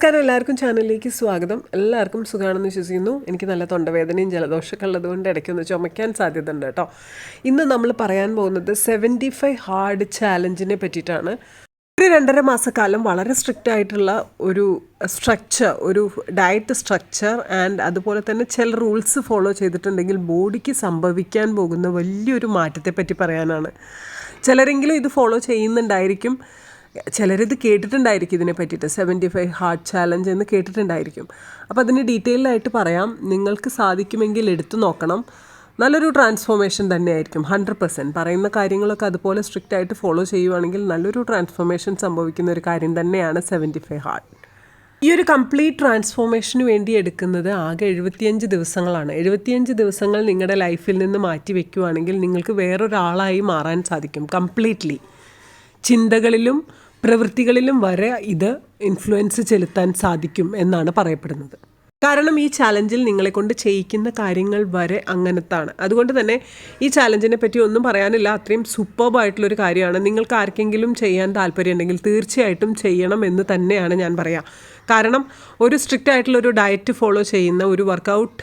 നമസ്കാരം എല്ലാവർക്കും ചാനലിലേക്ക് സ്വാഗതം. എല്ലാവർക്കും സുഖമാണെന്ന് വിശ്വസിക്കുന്നു. എനിക്ക് നല്ല തൊണ്ടവേദനയും ജലദോഷമൊക്കെ ഉള്ളതുകൊണ്ട് ഇടയ്ക്കൊന്ന് ചുമയ്ക്കാൻ സാധ്യത ഉണ്ട് കേട്ടോ. ഇന്ന് നമ്മൾ പറയാൻ പോകുന്നത് സെവന്റി ഫൈവ് ഹാർഡ് ചാലഞ്ചിനെ പറ്റിയിട്ടാണ്. ഒരു രണ്ടര മാസക്കാലം വളരെ സ്ട്രിക്റ്റ് ആയിട്ടുള്ള ഒരു സ്ട്രക്ചർ ഒരു ഡയറ്റ് സ്ട്രക്ചർ ആൻഡ് അതുപോലെ തന്നെ ചില റൂൾസ് ഫോളോ ചെയ്തിട്ടുണ്ടെങ്കിൽ ബോഡിക്ക് സംഭവിക്കാൻ പോകുന്ന വലിയൊരു മാറ്റത്തെ പറ്റി പറയാനാണ്. ചിലരെങ്കിലും ഇത് ഫോളോ ചെയ്യുന്നുണ്ടായിരിക്കും. ചിലരിത് കേട്ടിട്ടുണ്ടായിരിക്കും ഇതിനെ പറ്റിയിട്ട്. സെവന്റി ഫൈവ് ഹാർട്ട് ചാലഞ്ച് എന്ന് കേട്ടിട്ടുണ്ടായിരിക്കും. അപ്പോൾ അതിന് ഡീറ്റെയിൽഡായിട്ട് പറയാം. നിങ്ങൾക്ക് സാധിക്കുമെങ്കിൽ എടുത്തു നോക്കണം. നല്ലൊരു ട്രാൻസ്ഫോർമേഷൻ തന്നെയായിരിക്കും. ഹൺഡ്രഡ് പെർസെന്റ് പറയുന്ന കാര്യങ്ങളൊക്കെ അതുപോലെ സ്ട്രിക്റ്റ് ആയിട്ട് ഫോളോ ചെയ്യുവാണെങ്കിൽ നല്ലൊരു ട്രാൻസ്ഫോർമേഷൻ സംഭവിക്കുന്ന ഒരു കാര്യം തന്നെയാണ് സെവന്റി ഫൈവ് ഹാർട്ട് ഈ ഒരു കംപ്ലീറ്റ് ട്രാൻസ്ഫോർമേഷന് വേണ്ടി എടുക്കുന്നത് ആകെ എഴുപത്തിയഞ്ച് ദിവസങ്ങളാണ്. എഴുപത്തിയഞ്ച് ദിവസങ്ങൾ നിങ്ങളുടെ ലൈഫിൽ നിന്ന് മാറ്റി വയ്ക്കുവാണെങ്കിൽ നിങ്ങൾക്ക് വേറൊരാളായി മാറാൻ സാധിക്കും. കംപ്ലീറ്റ്ലി ചിന്തകളിലും പ്രവൃത്തികളിലും വരെ ഇത് ഇൻഫ്ലുവൻസ് ചെലുത്താൻ സാധിക്കും എന്നാണ് പറയപ്പെടുന്നത്. കാരണം ഈ ചാലഞ്ചിൽ നിങ്ങളെ കൊണ്ട് ചെയ്യിക്കുന്ന കാര്യങ്ങൾ വരെ അങ്ങനത്താണ്. അതുകൊണ്ട് തന്നെ ഈ ചാലഞ്ചിനെ പറ്റി ഒന്നും പറയാനില്ല. അത്രയും സൂപ്പർബായിട്ടുള്ളൊരു കാര്യമാണ്. നിങ്ങൾക്ക് ആർക്കെങ്കിലും ചെയ്യാൻ താല്പര്യമുണ്ടെങ്കിൽ തീർച്ചയായിട്ടും ചെയ്യണം എന്ന് തന്നെയാണ് ഞാൻ പറയാം. കാരണം ഒരു സ്ട്രിക്റ്റ് ആയിട്ടുള്ള ഒരു ഡയറ്റ് ഫോളോ ചെയ്യുന്ന ഒരു വർക്കൗട്ട്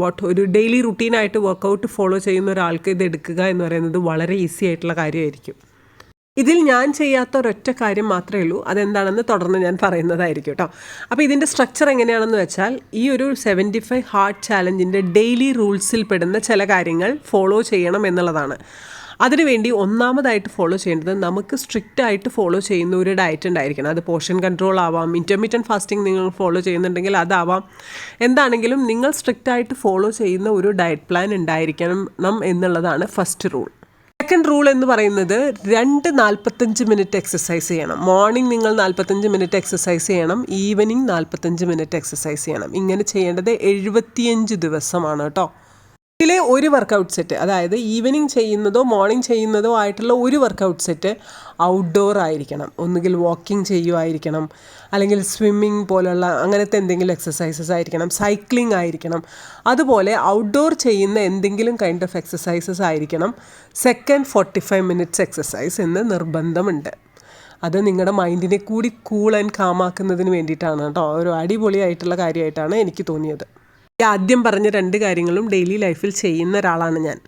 വാട്ട് ഒരു ഡെയിലി റുട്ടീനായിട്ട് വർക്കൗട്ട് ഫോളോ ചെയ്യുന്ന ഒരാൾക്ക് ഇത് എടുക്കുക എന്ന് പറയുന്നത് വളരെ ഈസി ആയിട്ടുള്ള കാര്യമായിരിക്കും. ഇതിൽ ഞാൻ ചെയ്യാത്ത ഒരൊറ്റ കാര്യം മാത്രമേ ഉള്ളൂ. അതെന്താണെന്ന് തുടർന്ന് ഞാൻ പറയുന്നതായിരിക്കും കേട്ടോ. അപ്പോൾ ഇതിന്റെ സ്ട്രക്ചർ എങ്ങനെയാണെന്ന് വെച്ചാൽ ഈ ഒരു സെവന്റി ഫൈവ് ഹാർട്ട് ചാലഞ്ചിന്റെ ഡെയിലി റൂൾസിൽ പെടുന്ന ചില കാര്യങ്ങൾ ഫോളോ ചെയ്യണം എന്നുള്ളതാണ്. അതിനുവേണ്ടി ഒന്നാമതായിട്ട് ഫോളോ ചെയ്യേണ്ടത് നമുക്ക് സ്ട്രിക്റ്റ് ആയിട്ട് ഫോളോ ചെയ്യുന്ന ഒരു ഡയറ്റ് ഉണ്ടായിരിക്കണം. അത് പോർഷൻ കൺട്രോൾ ആവാം ഇന്റർമീഡിയറ്റ് ഫാസ്റ്റിംഗ് നിങ്ങൾ ഫോളോ ചെയ്യുന്നുണ്ടെങ്കിൽ അതാവാം. എന്താണെങ്കിലും നിങ്ങൾ സ്ട്രിക്റ്റ് ആയിട്ട് ഫോളോ ചെയ്യുന്ന ഒരു ഡയറ്റ് പ്ലാൻ ഉണ്ടായിരിക്കണം എന്നുള്ളതാണ് ഫസ്റ്റ് റൂൾ സെക്കൻഡ് റൂൾ എന്ന് പറയുന്നത് രണ്ട് നാൽപ്പത്തഞ്ച് മിനിറ്റ് എക്സസൈസ് ചെയ്യണം. മോർണിംഗ് നിങ്ങൾ നാൽപ്പത്തഞ്ച് മിനിറ്റ് എക്സസൈസ് ചെയ്യണം. ഈവനിങ് നാൽപ്പത്തഞ്ച് മിനിറ്റ് എക്സസൈസ് ചെയ്യണം. ഇങ്ങനെ ചെയ്യേണ്ടത് എഴുപത്തിയഞ്ച് ദിവസമാണ് കേട്ടോ. ഇതിലെ ഒരു വർക്കൗട്ട് സെറ്റ് അതായത് ഈവനിങ് ചെയ്യുന്നതോ മോർണിംഗ് ചെയ്യുന്നതോ ആയിട്ടുള്ള ഒരു വർക്കൗട്ട് സെറ്റ് ഔട്ട്ഡോർ ആയിരിക്കണം. ഒന്നുകിൽ വാക്കിംഗ് ചെയ്യുമായിരിക്കണം അല്ലെങ്കിൽ സ്വിമ്മിംഗ് പോലുള്ള അങ്ങനത്തെ എന്തെങ്കിലും എക്സസൈസസ് ആയിരിക്കണം സൈക്ലിംഗ് ആയിരിക്കണം. അതുപോലെ ഔട്ട്ഡോർ ചെയ്യുന്ന എന്തെങ്കിലും കൈൻഡ് ഓഫ് എക്സസൈസസ് ആയിരിക്കണം. Second forty five minutes exercise എന്ന് നിർബന്ധമുണ്ട്. അത് നിങ്ങളുടെ മൈൻഡിനെ കൂടി കൂൾ ആൻഡ് കാമാക്കുന്നതിന് വേണ്ടിയിട്ടാണ് കേട്ടോ. ഒരു അടിപൊളിയായിട്ടുള്ള കാര്യമായിട്ടാണ് എനിക്ക് തോന്നിയത്. ആദ്യം പറഞ്ഞ രണ്ട് കാര്യങ്ങളും ഡെയിലി ലൈഫിൽ ചെയ്യുന്ന ഒരാളാണ് ഞാൻ.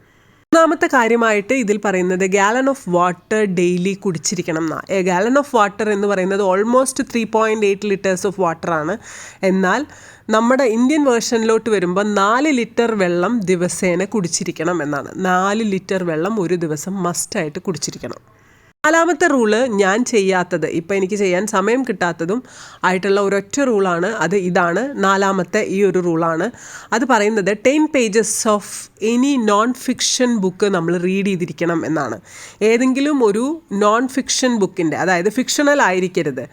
മൂന്നാമത്തെ കാര്യമായിട്ട് ഇതിൽ പറയുന്നത് ഗാലൺ ഓഫ് വാട്ടർ ഡെയിലി കുടിച്ചിരിക്കണം എന്നാ. എ ഗാലൺ ഓഫ് വാട്ടർ എന്ന് പറയുന്നത് almost three point eight litres of വാട്ടറാണ് എന്നാൽ നമ്മുടെ ഇന്ത്യൻ വേർഷനിലോട്ട് വരുമ്പോൾ നാല് ലിറ്റർ വെള്ളം ദിവസേന കുടിച്ചിരിക്കണം എന്നാണ്. നാല് ലിറ്റർ വെള്ളം ഒരു ദിവസം മസ്റ്റായിട്ട് കുടിച്ചിരിക്കണം. നാലാമത്തെ റൂൾ ഞാൻ ചെയ്യാത്തത്. ഇപ്പം എനിക്ക് ചെയ്യാൻ സമയം കിട്ടാത്തതും ആയിട്ടുള്ള ഒരൊറ്റ റൂളാണ്. അത് ഇതാണ്. നാലാമത്തെ ഈ ഒരു റൂളാണ്. അത് പറയുന്നത് ten pages of any non fiction book നമ്മൾ റീഡ് ചെയ്തിരിക്കണം എന്നാണ്. ഏതെങ്കിലും ഒരു നോൺ ഫിക്ഷൻ ബുക്കിന്റെ അതായത് ഫിക്ഷണൽ ആയിരിക്കരുത്.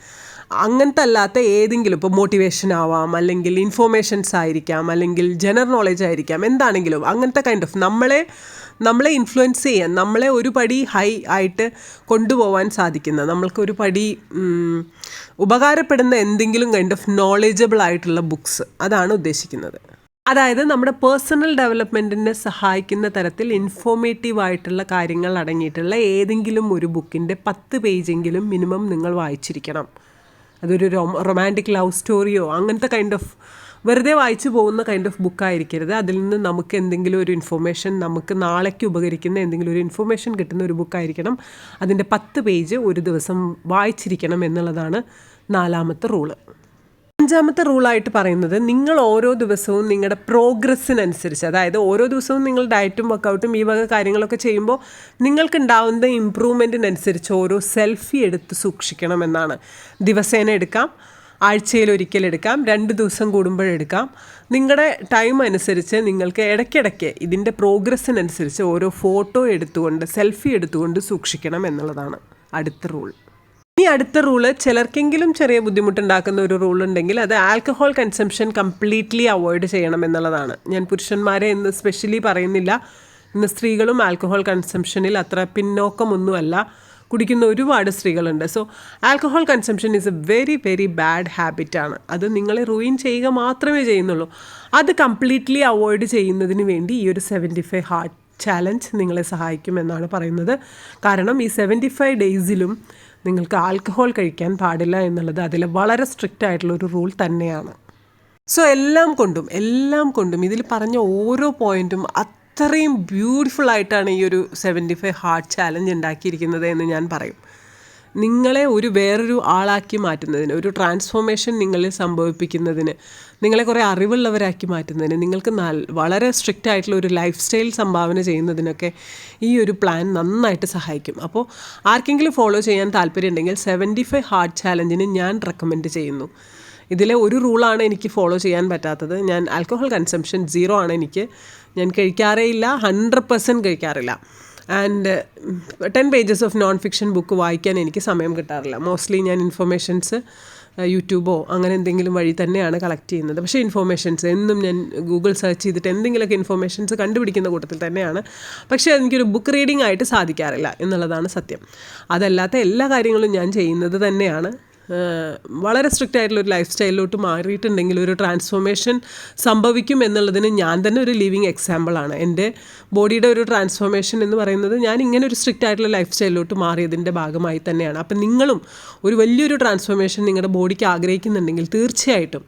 അങ്ങനത്തെ അല്ലാത്ത ഏതെങ്കിലും ഇപ്പോൾ മോട്ടിവേഷൻ ആവാം അല്ലെങ്കിൽ ഇൻഫോർമേഷൻസ് ആയിരിക്കാം അല്ലെങ്കിൽ ജനറൽ നോളജ് ആയിരിക്കാം എന്താണെങ്കിലും അങ്ങനത്തെ കൈൻഡ് ഓഫ് നമ്മളെ നമ്മളെ ഇൻഫ്ലുവൻസ് ചെയ്യാൻ നമ്മളെ ഒരു പടി ഹൈ ആയിട്ട് കൊണ്ടുപോകാൻ സാധിക്കുന്ന നമ്മൾക്ക് ഒരു പടി ഉപകാരപ്പെടുന്ന എന്തെങ്കിലും കൈൻഡ് ഓഫ് നോളജബിൾ ആയിട്ടുള്ള ബുക്സ് അതാണ് ഉദ്ദേശിക്കുന്നത്. അതായത് നമ്മുടെ പേഴ്സണൽ ഡെവലപ്മെന്റിനെ സഹായിക്കുന്ന തരത്തിൽ ഇൻഫോർമേറ്റീവ് ആയിട്ടുള്ള കാര്യങ്ങൾ അടങ്ങിയിട്ടുള്ള ഏതെങ്കിലും ഒരു ബുക്കിന്റെ പത്ത് പേജെങ്കിലും മിനിമം നിങ്ങൾ വായിച്ചിരിക്കണം. അതൊരു റൊമാന്റിക് ലവ് സ്റ്റോറിയോ അങ്ങനത്തെ കൈൻഡ് ഓഫ് വെറുതെ വായിച്ചു പോകുന്ന കൈൻഡ് ഓഫ് ബുക്കായിരിക്കരുത് അതിൽ നിന്ന് നമുക്ക് എന്തെങ്കിലും ഒരു ഇൻഫർമേഷൻ നമുക്ക് നാളേക്ക് ഉപകരിക്കുന്ന എന്തെങ്കിലും ഒരു ഇൻഫർമേഷൻ കിട്ടുന്ന ഒരു ബുക്കായിരിക്കണം അതിന്റെ പത്ത് പേജ് ഒരു ദിവസം വായിച്ചിരിക്കണം എന്നുള്ളതാണ് നാലാമത്തെ റൂൾ അഞ്ചാമത്തെ റൂളായിട്ട് പറയുന്നത് നിങ്ങൾ ഓരോ ദിവസവും നിങ്ങളുടെ പ്രോഗ്രസ്സിനനുസരിച്ച് അതായത് ഓരോ ദിവസവും നിങ്ങൾ ഡയറ്റും വർക്കൗട്ടും ഈ വക കാര്യങ്ങളൊക്കെ ചെയ്യുമ്പോൾ നിങ്ങൾക്കുണ്ടാവുന്ന ഇമ്പ്രൂവ്മെന്റിനനുസരിച്ച് ഓരോ സെൽഫി എടുത്ത് സൂക്ഷിക്കണം എന്നാണ്. ദിവസേന എടുക്കാം ആഴ്ചയിൽ ഒരിക്കൽ എടുക്കാം രണ്ട് ദിവസം കൂടുമ്പോഴെടുക്കാം നിങ്ങളുടെ ടൈം അനുസരിച്ച് നിങ്ങൾക്ക് ഇടയ്ക്കിടയ്ക്ക് ഇതിന്റെ പ്രോഗ്രസ്സിനനുസരിച്ച് ഓരോ ഫോട്ടോ എടുത്തുകൊണ്ട് സെൽഫി എടുത്തുകൊണ്ട് സൂക്ഷിക്കണം എന്നുള്ളതാണ് അടുത്ത റൂൾ. ഇനി അടുത്ത റൂൾ ചിലർക്കെങ്കിലും ചെറിയ ബുദ്ധിമുട്ടുണ്ടാക്കുന്ന ഒരു റൂൾ ഉണ്ടെങ്കിൽ അത് ആൽക്കഹോൾ കൺസംഷൻ കംപ്ലീറ്റ്ലി അവോയ്ഡ് ചെയ്യണം എന്നുള്ളതാണ്. ഞാൻ പുരുഷന്മാരെ ഇന്ന് സ്പെഷ്യലി പറയുന്നില്ല. ഇന്ന് സ്ത്രീകളും ആൽക്കഹോൾ കൺസംഷനിൽ അത്ര പിന്നോക്കമൊന്നുമല്ല. കുടിക്കുന്ന ഒരുപാട് സ്ത്രീകളുണ്ട്. So alcohol consumption is a very very bad ഹാബിറ്റാണ് അത് നിങ്ങളെ റൂയിൻ ചെയ്യുക മാത്രമേ ചെയ്യുന്നുള്ളൂ. അത് കംപ്ലീറ്റ്ലി അവോയ്ഡ് ചെയ്യുന്നതിന് വേണ്ടി ഈ ഒരു സെവന്റി ഫൈവ് ഹാർട്ട് ചാലഞ്ച് നിങ്ങളെ സഹായിക്കുമെന്നാണ് പറയുന്നത്. കാരണം ഈ സെവന്റി ഫൈവ് ഡേയ്സിലും നിങ്ങൾക്ക് ആൽക്കഹോൾ കഴിക്കാൻ പാടില്ല എന്നുള്ളത് അതിൽ വളരെ സ്ട്രിക്റ്റ് ആയിട്ടുള്ള ഒരു റൂൾ തന്നെയാണ്. സോ എല്ലാം കൊണ്ടും എല്ലാം കൊണ്ടും ഇതിൽ പറഞ്ഞ ഓരോ പോയിന്റും അത്രയും ബ്യൂട്ടിഫുൾ ആയിട്ടാണ് ഈ ഒരു സെവന്റി ഫൈവ് ഹാർട്ട് ചാലഞ്ച് ഉണ്ടാക്കിയിരിക്കുന്നത് എന്ന് ഞാൻ പറയും. നിങ്ങളെ ഒരു വേറൊരു ആളാക്കി മാറ്റുന്നതിന് ഒരു ട്രാൻസ്ഫോർമേഷൻ നിങ്ങളിൽ സംഭവിപ്പിക്കുന്നതിന് നിങ്ങളെ കുറേ അറിവുള്ളവരാക്കി മാറ്റുന്നതിന് നിങ്ങൾക്ക് വളരെ സ്ട്രിക്റ്റ് ആയിട്ടുള്ള ഒരു ലൈഫ് സ്റ്റൈൽ സംഭാവന ചെയ്യുന്നതിനൊക്കെ ഈ ഒരു പ്ലാൻ നന്നായിട്ട് സഹായിക്കും. അപ്പോൾ ആർക്കെങ്കിലും ഫോളോ ചെയ്യാൻ താല്പര്യമുണ്ടെങ്കിൽ സെവന്റി ഫൈവ് ഹാർട്ട് ചാലഞ്ചിന് ഞാൻ റെക്കമെൻഡ് ചെയ്യുന്നു. ഇതിലെ ഒരു റൂളാണ് എനിക്ക് ഫോളോ ചെയ്യാൻ പറ്റാത്തത്. ഞാൻ ആൽക്കഹോൾ കൺസംഷൻ സീറോ ആണ് എനിക്ക്. ഞാൻ കഴിക്കാറേ ഇല്ല ഹൺഡ്രഡ് പെർസെന്റ് കഴിക്കാറില്ല. And ten pages of non fiction book വായിക്കാൻ എനിക്ക് സമയം കിട്ടാറില്ല. മോസ്റ്റ്ലി ഞാൻ ഇൻഫർമേഷൻസ് യൂട്യൂബോ അങ്ങനെ എന്തെങ്കിലും വഴി തന്നെയാണ് കളക്ട് ചെയ്യുന്നത്. പക്ഷേ ഇൻഫോർമേഷൻസ് എന്നും ഞാൻ ഗൂഗിൾ സെർച്ച് ചെയ്തിട്ട് എന്തെങ്കിലുമൊക്കെ ഇൻഫോർമേഷൻസ് കണ്ടുപിടിക്കുന്ന കൂട്ടത്തിൽ തന്നെയാണ്. പക്ഷേ എനിക്കൊരു ബുക്ക് റീഡിംഗ് ആയിട്ട് സാധിക്കാറില്ല എന്നുള്ളതാണ് സത്യം. അതല്ലാത്ത എല്ലാ കാര്യങ്ങളും ഞാൻ ചെയ്യുന്നത് തന്നെയാണ്. വളരെ സ്ട്രിക്റ്റ് ആയിട്ടുള്ള ഒരു ലൈഫ് സ്റ്റൈലിലോട്ട് മാറിയിട്ടുണ്ടെങ്കിൽ ഒരു ട്രാൻസ്ഫോർമേഷൻ സംഭവിക്കും എന്നുള്ളതിന് ഞാൻ തന്നെ ഒരു ലിവിങ് എക്സാമ്പിളാണ് എന്റെ ബോഡിയുടെ ഒരു ട്രാൻസ്ഫോർമേഷൻ എന്ന് പറയുന്നത് ഞാൻ ഇങ്ങനെ ഒരു സ്ട്രിക്റ്റ് ആയിട്ടുള്ള ലൈഫ് സ്റ്റൈലിലോട്ട് മാറിയതിന്റെ ഭാഗമായി തന്നെയാണ്. അപ്പം നിങ്ങളും ഒരു വലിയൊരു ട്രാൻസ്ഫോർമേഷൻ നിങ്ങളുടെ ബോഡിക്ക് ആഗ്രഹിക്കുന്നുണ്ടെങ്കിൽ തീർച്ചയായിട്ടും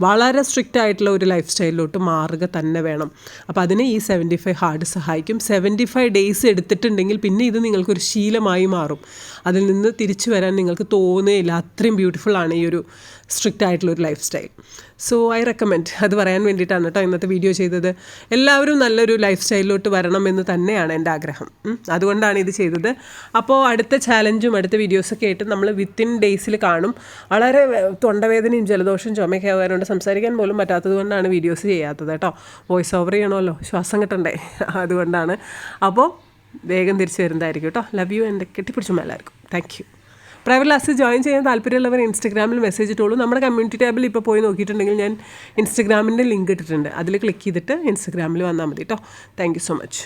വളരെ സ്ട്രിക്റ്റ് ആയിട്ടുള്ള ഒരു ലൈഫ് സ്റ്റൈലിലോട്ട് മാറുക തന്നെ വേണം. അപ്പോൾ അതിന് ഈ സെവന്റി ഫൈവ് ഹാർഡ് സഹായിക്കും. സെവന്റി ഫൈവ് ഡേയ്സ് എടുത്തിട്ടുണ്ടെങ്കിൽ പിന്നെ ഇത് നിങ്ങൾക്കൊരു ശീലമായി മാറും. അതിൽ നിന്ന് തിരിച്ചു വരാൻ നിങ്ങൾക്ക് തോന്നുകയില്ല. അത്രയും ബ്യൂട്ടിഫുൾ ആണ് ഈ ഒരു സ്ട്രിക്റ്റ് ആയിട്ടുള്ള ഒരു lifestyle so I recommend അത് പറയാൻ വേണ്ടിയിട്ടാണ് കേട്ടോ ഇന്നത്തെ വീഡിയോ ചെയ്തത്. എല്ലാവരും നല്ലൊരു ലൈഫ് സ്റ്റൈലിലോട്ട് വരണം എന്ന് തന്നെയാണ് എന്റെ ആഗ്രഹം. അതുകൊണ്ടാണ് ഇത് ചെയ്തത്. അപ്പോൾ അടുത്ത ചാലഞ്ചും അടുത്ത വീഡിയോസൊക്കെ ആയിട്ട് നമ്മൾ വിത്തിൻ ഡേയ്സിൽ കാണും. വളരെ തൊണ്ടവേദനയും ജലദോഷവും ചുമയൊക്കെ ആകാറുണ്ട് സംസാരിക്കാൻ പോലും പറ്റാത്തത് കൊണ്ടാണ് വീഡിയോസ് ചെയ്യാത്തത് കേട്ടോ. വോയിസ് ഓവർ ചെയ്യണമല്ലോ. ശ്വാസം കിട്ടണ്ടേ? അതുകൊണ്ടാണ്. അപ്പോൾ വേഗം തിരിച്ചു വരുന്നതായിരിക്കും കേട്ടോ. ലവ് യു എന്റെ കെട്ടിപ്പിടിച്ചും എല്ലാവർക്കും. താങ്ക് യു പ്രൈവറ്റ് ക്ലാസ്സിൽ ജോയിൻ ചെയ്യാൻ താല്പര്യമുള്ളവർ ഇൻസ്റ്റഗ്രാമിൽ മെസ്സേജ് ഇട്ടോളൂ. നമ്മുടെ കമ്മ്യൂണിറ്റി ടാബിൽ ഇപ്പോൾ പോയി നോക്കിയിട്ടുണ്ടെങ്കിൽ ഞാൻ ഇൻസ്റ്റഗ്രാമിന്റെ ലിങ്ക് ഇട്ടിട്ടുണ്ട്. അതിൽ ക്ലിക്ക് ചെയ്തിട്ട് ഇൻസ്റ്റഗ്രാമിൽ വന്നാൽ മതി കേട്ടോ താങ്ക് സോ മച്ച്